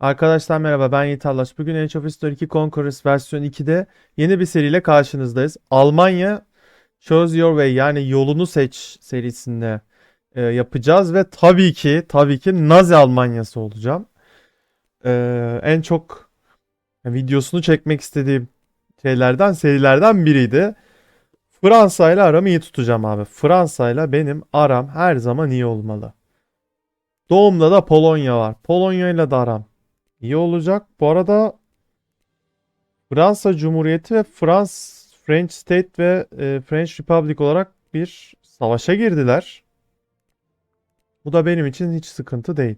Arkadaşlar merhaba ben Yiğit. Bugün Age of History 2 Conquerors versiyon 2'de yeni bir seriyle karşınızdayız. Almanya Choose Your Way yani yolunu seç serisinde e, yapacağız ve tabii ki tabii ki Nazi Almanyası olacağım. E, en çok videosunu çekmek istediğim şeylerden serilerden biriydi. Fransa ile aramı iyi tutacağım abi. Fransa ile benim aram her zaman iyi olmalı. Doğumda da Polonya var. Polonya ile de aram iyi olacak. Bu arada Fransa Cumhuriyeti ve Frans French State ve e, French Republic olarak bir savaşa girdiler. Bu da benim için hiç sıkıntı değil.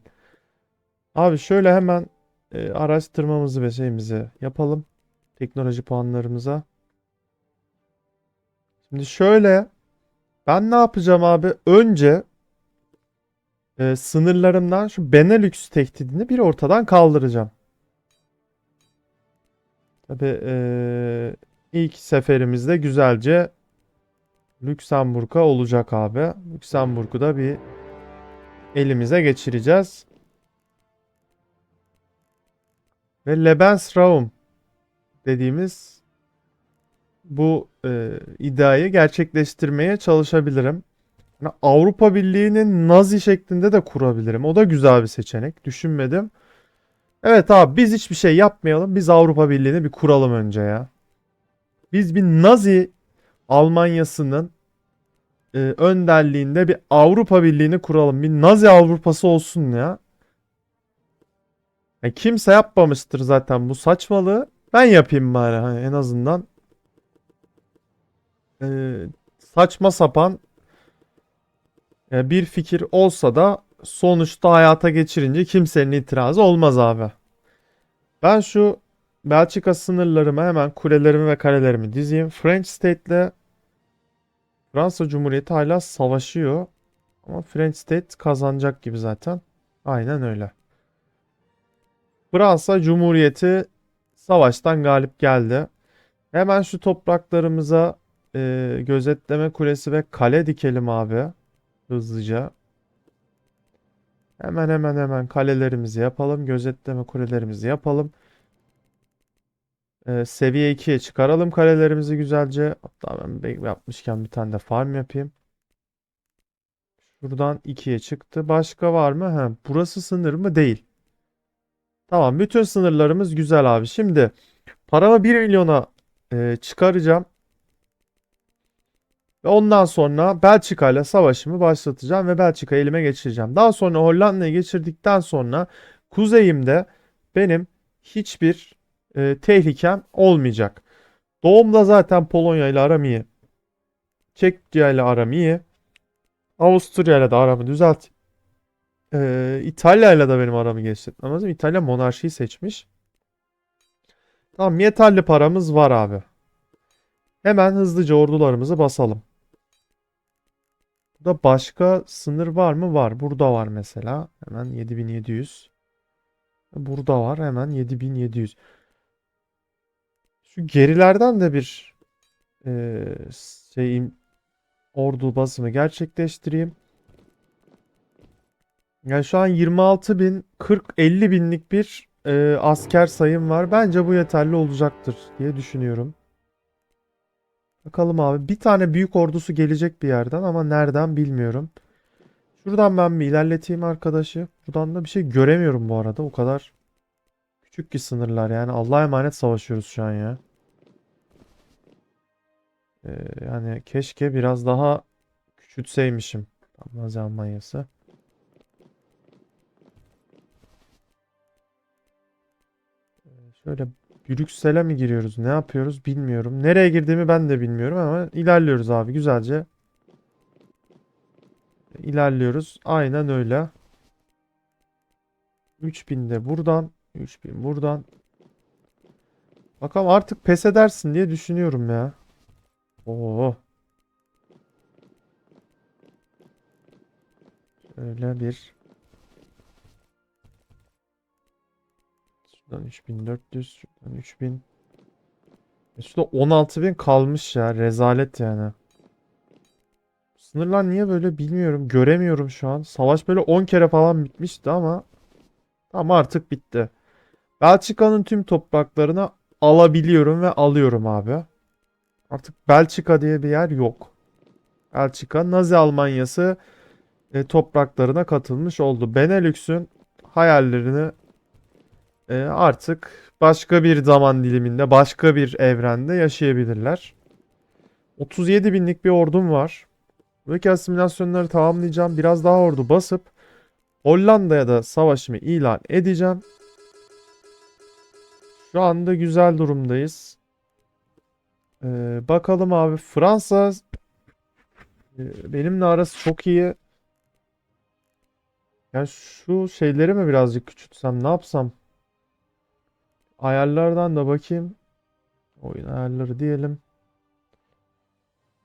Abi şöyle hemen e, araştırmamızı ve şeyimizi yapalım. Teknoloji puanlarımıza. Şimdi şöyle ben ne yapacağım abi? Önce e, sınırlarımdan şu Benelux tehdidini bir ortadan kaldıracağım. Tabii e, ilk seferimizde güzelce Lüksemburg'a olacak abi. Lüksemburg'u da bir elimize geçireceğiz. Ve Lebensraum dediğimiz bu e, iddiayı gerçekleştirmeye çalışabilirim. Yani Avrupa Birliği'nin Nazi şeklinde de kurabilirim. O da güzel bir seçenek. Düşünmedim. Evet abi biz hiçbir şey yapmayalım. Biz Avrupa Birliği'ni bir kuralım önce ya. Biz bir Nazi Almanyası'nın e, önderliğinde bir Avrupa Birliği'ni kuralım. Bir Nazi Avrupası olsun ya. Ya kimse yapmamıştır zaten bu saçmalığı. Ben yapayım bari hani en azından. E, saçma sapan bir fikir olsa da sonuçta hayata geçirince kimsenin itirazı olmaz abi. Ben şu Belçika sınırlarıma hemen kulelerimi ve kalelerimi dizeyim. French State ile Fransa Cumhuriyeti hala savaşıyor. Ama French State kazanacak gibi zaten. Aynen öyle. Fransa Cumhuriyeti savaştan galip geldi. Hemen şu topraklarımıza e, gözetleme kulesi ve kale dikelim abi. Hızlıca. Hemen hemen hemen kalelerimizi yapalım. Gözetleme kulelerimizi yapalım. Ee, seviye 2'ye çıkaralım kalelerimizi güzelce. Hatta ben be- yapmışken bir tane de farm yapayım. Şuradan 2'ye çıktı. Başka var mı? Ha, burası sınır mı? Değil. Tamam. Bütün sınırlarımız güzel abi. Şimdi paramı 1 milyona e, çıkaracağım. Ve ondan sonra Belçika ile savaşımı başlatacağım ve Belçika'yı elime geçireceğim. Daha sonra Hollanda'yı geçirdikten sonra kuzeyimde benim hiçbir e, tehlikem olmayacak. Doğumda zaten Polonya ile aram iyi. Çekya ile aram iyi. Avusturya ile de aramı düzelt. E, İtalya ile de benim aramı geliştirmem lazım. İtalya monarşiyi seçmiş. Tamam yeterli paramız var abi. Hemen hızlıca ordularımızı basalım. Burada başka sınır var mı? Var. Burada var mesela. Hemen 7700. Burada var. Hemen 7700. Şu gerilerden de bir eee şeyim ordu basımı gerçekleştireyim. Yani şu an 26 bin 40 50 binlik bir eee, asker sayım var. Bence bu yeterli olacaktır diye düşünüyorum. Bakalım abi. Bir tane büyük ordusu gelecek bir yerden ama nereden bilmiyorum. Şuradan ben bir ilerleteyim arkadaşı. Buradan da bir şey göremiyorum bu arada. O kadar küçük ki sınırlar yani. Allah'a emanet savaşıyoruz şu an ya. Ee, yani keşke biraz daha küçültseymişim. Nazi Almanyası. Ee, Şöyle Brüksel'e mi giriyoruz? Ne yapıyoruz bilmiyorum. Nereye girdiğimi ben de bilmiyorum ama ilerliyoruz abi güzelce. İlerliyoruz. Aynen öyle. 3000 de buradan. 3000 buradan. Bakalım artık pes edersin diye düşünüyorum ya. Oo. Şöyle bir. Şuradan 3400, şuradan 3000. E şurada 16000 kalmış ya. Rezalet yani. Sınırlar niye böyle bilmiyorum. Göremiyorum şu an. Savaş böyle 10 kere falan bitmişti ama tam artık bitti. Belçika'nın tüm topraklarını alabiliyorum ve alıyorum abi. Artık Belçika diye bir yer yok. Belçika Nazi Almanyası e, topraklarına katılmış oldu. Benelüks'ün hayallerini e, artık başka bir zaman diliminde, başka bir evrende yaşayabilirler. 37 binlik bir ordum var. Buradaki asimilasyonları tamamlayacağım. Biraz daha ordu basıp Hollanda'ya da savaşımı ilan edeceğim. Şu anda güzel durumdayız. Ee, bakalım abi Fransa e, benimle arası çok iyi. Ya şu şeyleri mi birazcık küçültsem ne yapsam? Ayarlardan da bakayım. Oyun ayarları diyelim.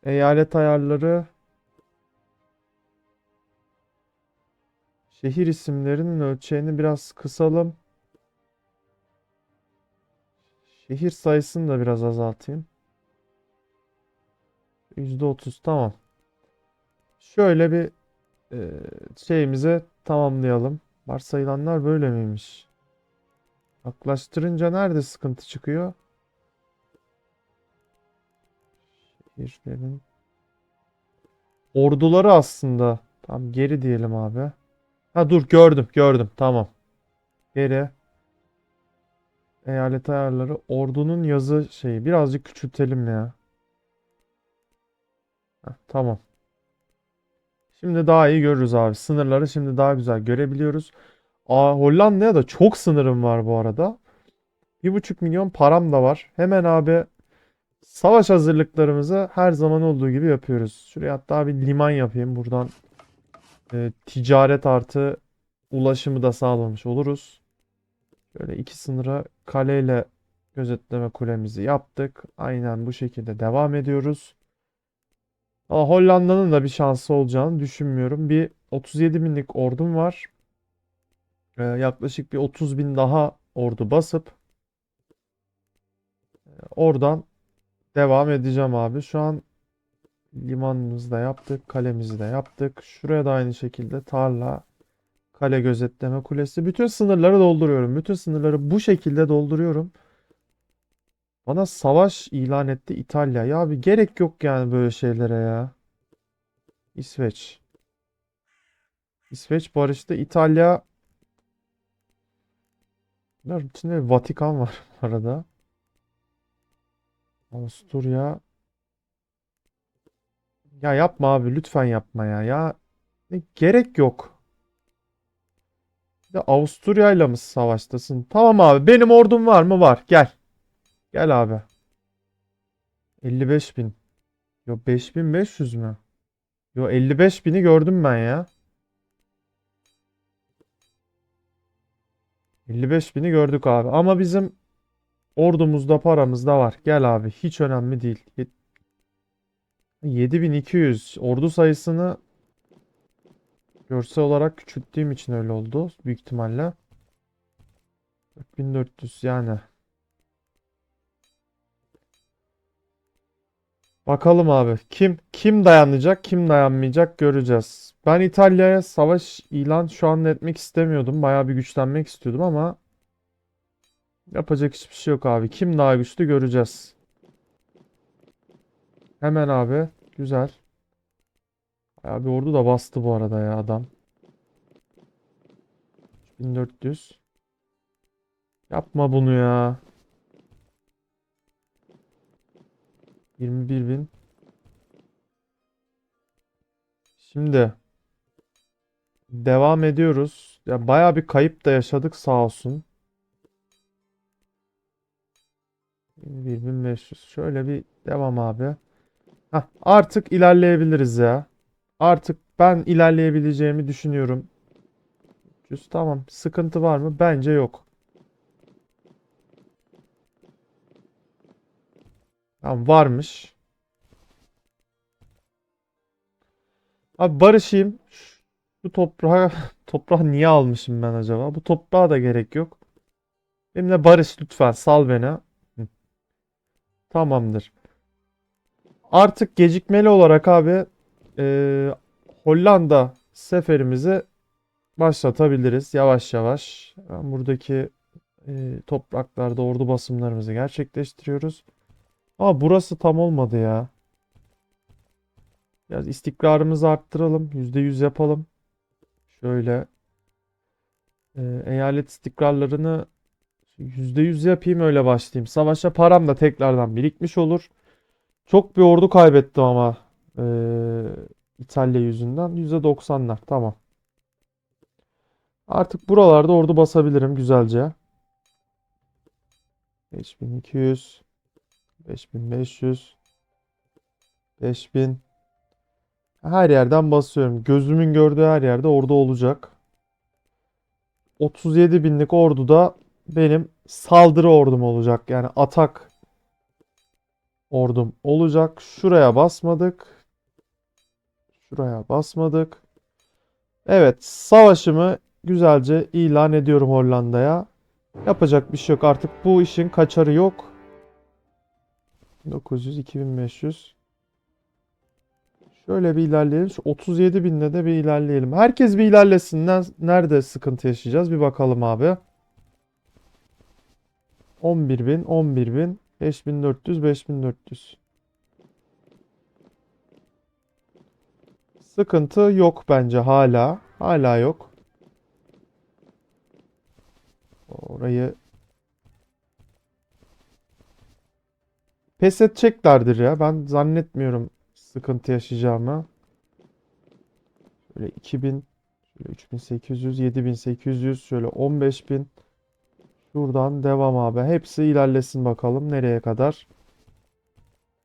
Eyalet ayarları. Şehir isimlerinin ölçeğini biraz kısalım. Şehir sayısını da biraz azaltayım. %30 tamam. Şöyle bir e, şeyimize tamamlayalım. Varsayılanlar böyle miymiş? Yaklaştırınca nerede sıkıntı çıkıyor? Şehirlerin orduları aslında. Tam geri diyelim abi. Ha dur gördüm gördüm tamam. Geri. Eyalet ayarları. Ordunun yazı şeyi. Birazcık küçültelim ya. Heh, tamam. Şimdi daha iyi görürüz abi. Sınırları şimdi daha güzel görebiliyoruz. Aa, Hollanda'ya da çok sınırım var bu arada. 1,5 milyon param da var. Hemen abi savaş hazırlıklarımızı her zaman olduğu gibi yapıyoruz. Şuraya hatta bir liman yapayım. Buradan e, ticaret artı ulaşımı da sağlamış oluruz. Şöyle iki sınıra kaleyle gözetleme kulemizi yaptık. Aynen bu şekilde devam ediyoruz. Ama Hollanda'nın da bir şansı olacağını düşünmüyorum. Bir 37 binlik ordum var. Ee, yaklaşık bir 30 bin daha ordu basıp e, oradan devam edeceğim abi. Şu an limanımızı da yaptık. Kalemizi de yaptık. Şuraya da aynı şekilde tarla, kale gözetleme kulesi. Bütün sınırları dolduruyorum. Bütün sınırları bu şekilde dolduruyorum. Bana savaş ilan etti İtalya. Ya bir gerek yok yani böyle şeylere ya. İsveç. İsveç barıştı. İtalya Bunlar içinde Vatikan var bu arada. Avusturya. Ya yapma abi lütfen yapma ya. Ya ne gerek yok. Bir de Avusturya'yla mı savaştasın? Tamam abi benim ordum var mı? Var. Gel. Gel abi. 55 bin. Yo 5500 mü? Yo 55 bini gördüm ben ya. 55 bini gördük abi. Ama bizim ordumuzda paramız da var. Gel abi. Hiç önemli değil. Yet- 7200. Ordu sayısını görsel olarak küçülttüğüm için öyle oldu. Büyük ihtimalle. 4400 yani. Bakalım abi. Kim kim dayanacak, kim dayanmayacak göreceğiz. Ben İtalya'ya savaş ilan şu an etmek istemiyordum. Bayağı bir güçlenmek istiyordum ama yapacak hiçbir şey yok abi. Kim daha güçlü göreceğiz. Hemen abi. Güzel. Bayağı bir ordu da bastı bu arada ya adam. 1400. Yapma bunu ya. 21 bin. Şimdi devam ediyoruz. Ya bayağı bir kayıp da yaşadık sağ olsun. 21500. Şöyle bir devam abi. Hah, artık ilerleyebiliriz ya. Artık ben ilerleyebileceğimi düşünüyorum. 300 tamam. Sıkıntı var mı? Bence yok. Tamam varmış. Abi barışayım. Şu toprağı toprağı niye almışım ben acaba? Bu toprağa da gerek yok. Benimle barış lütfen sal beni. Tamamdır. Artık gecikmeli olarak abi eee, Hollanda seferimizi başlatabiliriz yavaş yavaş. Buradaki e, topraklarda ordu basımlarımızı gerçekleştiriyoruz. Ama burası tam olmadı ya. Biraz istikrarımızı arttıralım. %100 yapalım. Şöyle e, eyalet istikrarlarını %100 yapayım öyle başlayayım. Savaşa param da tekrardan birikmiş olur. Çok bir ordu kaybettim ama e, İtalya yüzünden. %90'lar tamam. Artık buralarda ordu basabilirim güzelce. 5200 5500 5000 Her yerden basıyorum. Gözümün gördüğü her yerde ordu olacak. 37 binlik ordu da benim saldırı ordum olacak. Yani atak ordum olacak. Şuraya basmadık. Şuraya basmadık. Evet, savaşımı güzelce ilan ediyorum Hollanda'ya. Yapacak bir şey yok. Artık bu işin kaçarı yok. 900, 2500. Şöyle bir ilerleyelim. Şu 37 binle de bir ilerleyelim. Herkes bir ilerlesin. Ne- Nerede sıkıntı yaşayacağız? Bir bakalım abi. 11 bin, 11 bin, 5400, 5400. Sıkıntı yok bence hala. Hala yok. Orayı pes edeceklerdir ya. Ben zannetmiyorum sıkıntı yaşayacağımı. Şöyle 2000, şöyle 3800, 7800, şöyle 15000. Şuradan devam abi. Hepsi ilerlesin bakalım nereye kadar.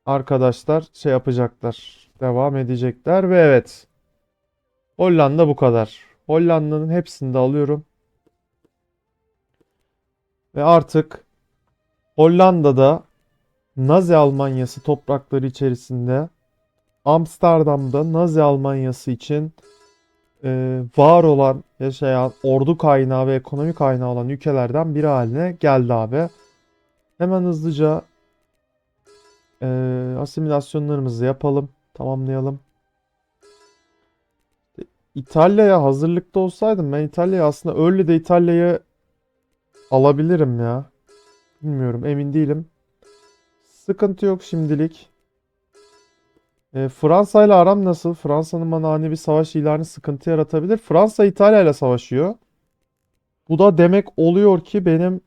Arkadaşlar şey yapacaklar. Devam edecekler ve evet. Hollanda bu kadar. Hollanda'nın hepsini de alıyorum. Ve artık Hollanda'da Nazi Almanyası toprakları içerisinde Amsterdam'da Nazi Almanyası için e, var olan, yaşayan, ordu kaynağı ve ekonomi kaynağı olan ülkelerden biri haline geldi abi. Hemen hızlıca e, asimilasyonlarımızı yapalım, tamamlayalım. İtalya'ya hazırlıkta olsaydım ben İtalya'ya aslında Early'de İtalya'yı alabilirim ya. Bilmiyorum, emin değilim. Sıkıntı yok şimdilik. E, Fransa ile aram nasıl? Fransa'nın bana ani bir savaş ilanı sıkıntı yaratabilir. Fransa İtalya ile savaşıyor. Bu da demek oluyor ki benim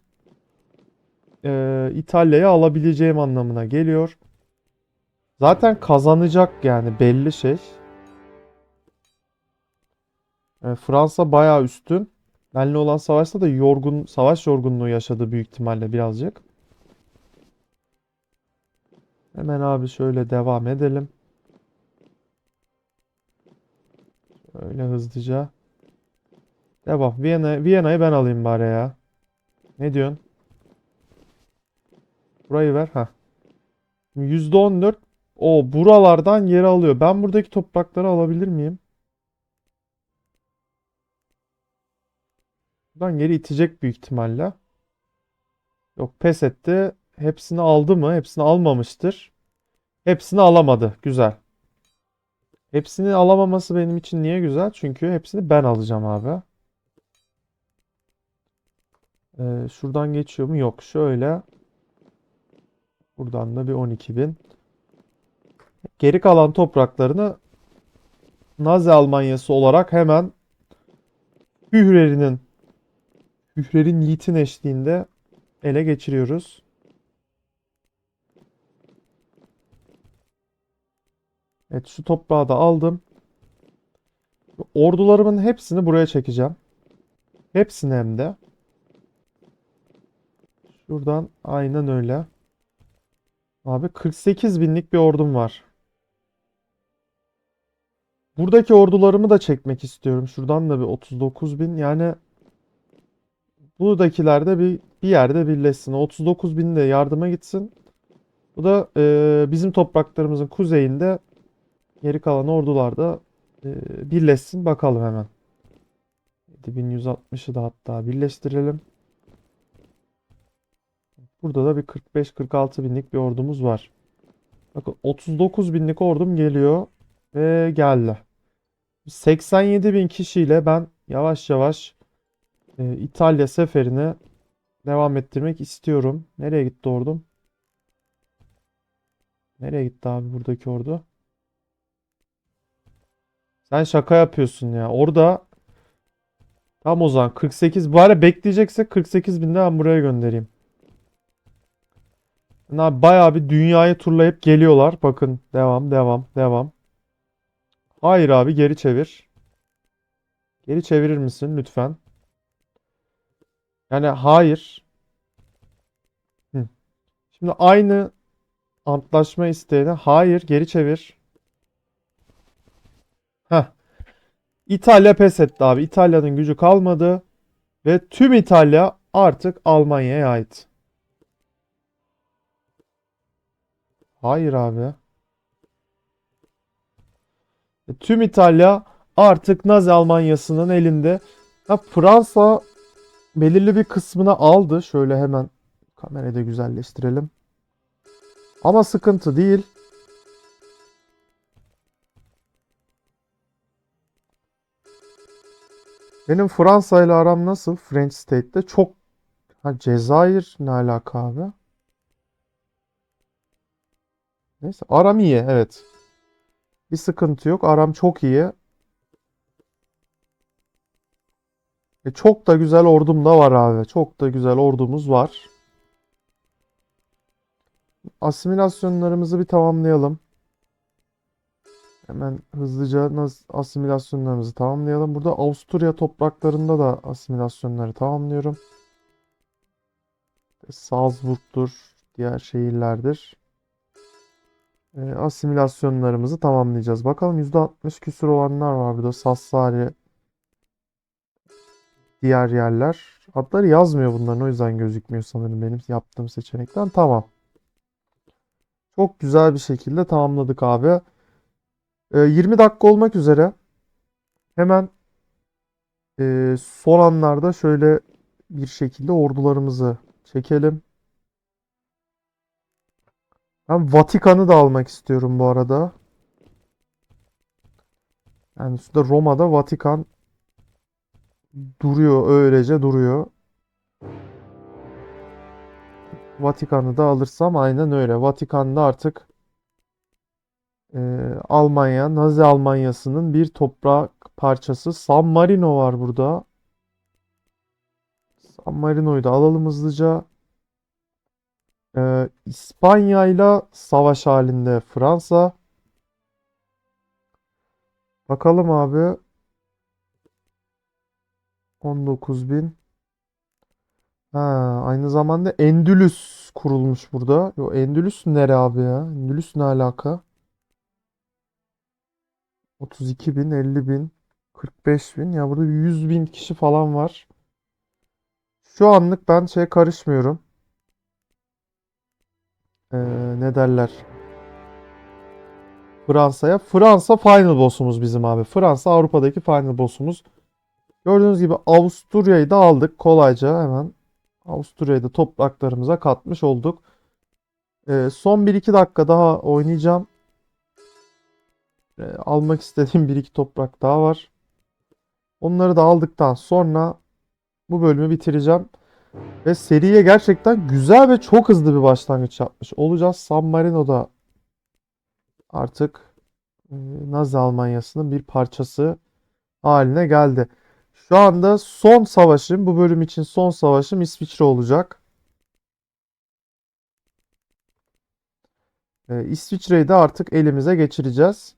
e, İtalya'yı alabileceğim anlamına geliyor. Zaten kazanacak yani belli şey. E, Fransa bayağı üstün. Benle olan savaşta da yorgun, savaş yorgunluğu yaşadı büyük ihtimalle birazcık. Hemen abi şöyle devam edelim. Öyle hızlıca. Devam. Viyana, Viyana'yı ben alayım bari ya. Ne diyorsun? Burayı ver. ha. %14 o buralardan yer alıyor. Ben buradaki toprakları alabilir miyim? Buradan geri itecek büyük ihtimalle. Yok pes etti. Hepsini aldı mı? Hepsini almamıştır. Hepsini alamadı. Güzel. Hepsini alamaması benim için niye güzel? Çünkü hepsini ben alacağım abi. Ee, şuradan geçiyor mu? Yok. Şöyle. Buradan da bir 12.000. Geri kalan topraklarını Nazi Almanyası olarak hemen Führer'in Führer'in yiğitin eşliğinde ele geçiriyoruz. Evet şu toprağı da aldım. Ordularımın hepsini buraya çekeceğim. Hepsini hem de. Şuradan aynen öyle. Abi 48 binlik bir ordum var. Buradaki ordularımı da çekmek istiyorum. Şuradan da bir 39 bin. Yani buradakiler de bir, bir yerde birleşsin. 39 bin de yardıma gitsin. Bu da e, bizim topraklarımızın kuzeyinde Geri kalan ordular da e, birleşsin bakalım hemen. 7160'ı da hatta birleştirelim. Burada da bir 45-46 binlik bir ordumuz var. Bakın 39 binlik ordum geliyor ve geldi. 87 bin kişiyle ben yavaş yavaş e, İtalya seferini devam ettirmek istiyorum. Nereye gitti ordum? Nereye gitti abi buradaki ordu? Sen şaka yapıyorsun ya. Orada tam o zaman 48 bari bekleyeceksek 48 binde ben buraya göndereyim. Yani bayağı bir dünyayı turlayıp geliyorlar. Bakın devam devam devam. Hayır abi geri çevir. Geri çevirir misin lütfen? Yani hayır. Şimdi aynı antlaşma isteğine hayır geri çevir. Heh. İtalya pes etti abi. İtalya'nın gücü kalmadı ve tüm İtalya artık Almanya'ya ait. Hayır abi. E, Tüm İtalya artık Nazi Almanyası'nın elinde. Ha, Fransa belirli bir kısmını aldı. Şöyle hemen kamerayı da güzelleştirelim. Ama sıkıntı değil. Benim Fransa ile aram nasıl? French State'te çok ha, Cezayir ne alaka abi? Neyse aram iyi evet. Bir sıkıntı yok. Aram çok iyi. E, çok da güzel ordum da var abi. Çok da güzel ordumuz var. Asimilasyonlarımızı bir tamamlayalım. Hemen hızlıca asimilasyonlarımızı tamamlayalım. Burada Avusturya topraklarında da asimilasyonları tamamlıyorum. Salzburg'dur, diğer şehirlerdir. E, asimilasyonlarımızı tamamlayacağız. Bakalım %60 küsur olanlar var burada. Sassari, diğer yerler. Adları yazmıyor bunların o yüzden gözükmüyor sanırım benim yaptığım seçenekten. Tamam. Çok güzel bir şekilde tamamladık abi. Ee, 20 dakika olmak üzere. Hemen e, son anlarda şöyle bir şekilde ordularımızı çekelim. Ben Vatikan'ı da almak istiyorum bu arada. Yani şurada Roma'da Vatikan duruyor öylece duruyor. Vatikan'ı da alırsam aynen öyle. Vatikan'da artık e, Almanya, Nazi Almanyası'nın bir toprak parçası. San Marino var burada. San Marino'yu da alalım hızlıca. E, İspanya ile savaş halinde Fransa. Bakalım abi. 19.000. Ha, aynı zamanda Endülüs kurulmuş burada. Yo, Endülüs nere abi ya? Endülüs ne alaka? 32 bin, 50 bin, 45 bin. Ya burada 100 bin kişi falan var. Şu anlık ben şey karışmıyorum. Ee, ne derler? Fransa'ya. Fransa final boss'umuz bizim abi. Fransa Avrupa'daki final boss'umuz. Gördüğünüz gibi Avusturya'yı da aldık kolayca hemen. Avusturya'yı da topraklarımıza katmış olduk. Ee, son 1-2 dakika daha oynayacağım. Ee, almak istediğim 1-2 toprak daha var. Onları da aldıktan sonra bu bölümü bitireceğim. Ve seriye gerçekten güzel ve çok hızlı bir başlangıç yapmış olacağız. San Marino'da artık e, Nazi Almanyası'nın bir parçası haline geldi. Şu anda son savaşım, bu bölüm için son savaşım İsviçre olacak. Ee, İsviçre'yi de artık elimize geçireceğiz.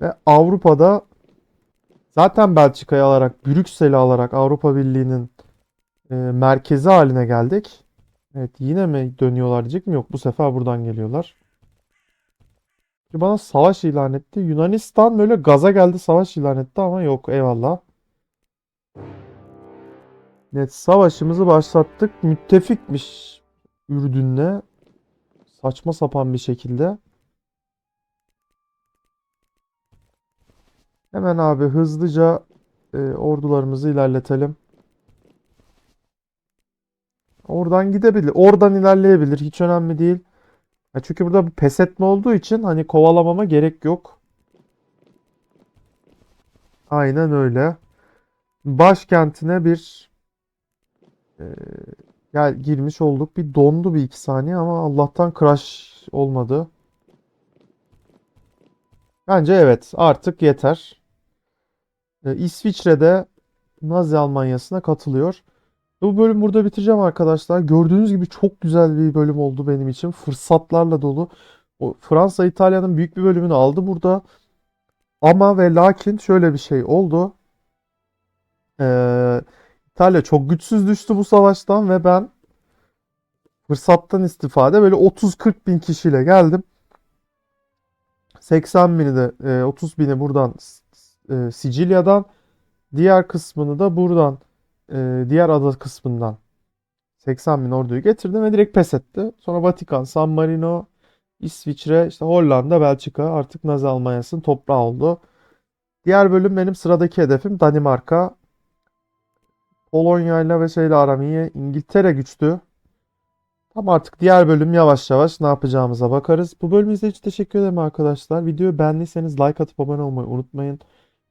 Ve Avrupa'da zaten Belçika'yı alarak, Brüksel'i alarak Avrupa Birliği'nin e, merkezi haline geldik. Evet yine mi dönüyorlar diyecek mi? Yok bu sefer buradan geliyorlar. Bana savaş ilan etti. Yunanistan böyle gaza geldi savaş ilan etti ama yok eyvallah. Evet savaşımızı başlattık. Müttefikmiş Ürdün'le. Saçma sapan bir şekilde. Hemen abi hızlıca e, ordularımızı ilerletelim. Oradan gidebilir. Oradan ilerleyebilir. Hiç önemli değil. Ya çünkü burada bir pes etme olduğu için hani kovalamama gerek yok. Aynen öyle. Başkentine bir Ee, gel girmiş olduk. Bir dondu bir iki saniye ama Allah'tan crash olmadı. Bence evet artık yeter. Ee, İsviçre'de Nazi Almanyası'na katılıyor. Bu bölüm burada bitireceğim arkadaşlar. Gördüğünüz gibi çok güzel bir bölüm oldu benim için. Fırsatlarla dolu. O Fransa İtalya'nın büyük bir bölümünü aldı burada. Ama ve lakin şöyle bir şey oldu. Ee, İtalya çok güçsüz düştü bu savaştan ve ben fırsattan istifade böyle 30-40 bin kişiyle geldim. 80 bini de e, 30 bini buradan e, Sicilya'dan diğer kısmını da buradan e, diğer ada kısmından 80 bin orduyu getirdim ve direkt pes etti. Sonra Vatikan, San Marino, İsviçre, işte Hollanda, Belçika artık Nazi Almanyası'nın toprağı oldu. Diğer bölüm benim sıradaki hedefim Danimarka. Polonya'yla ve şeyle aram. İngiltere güçlü. Tam artık diğer bölüm yavaş yavaş ne yapacağımıza bakarız. Bu bölümü izlediğiniz için teşekkür ederim arkadaşlar. Videoyu beğendiyseniz like atıp abone olmayı unutmayın.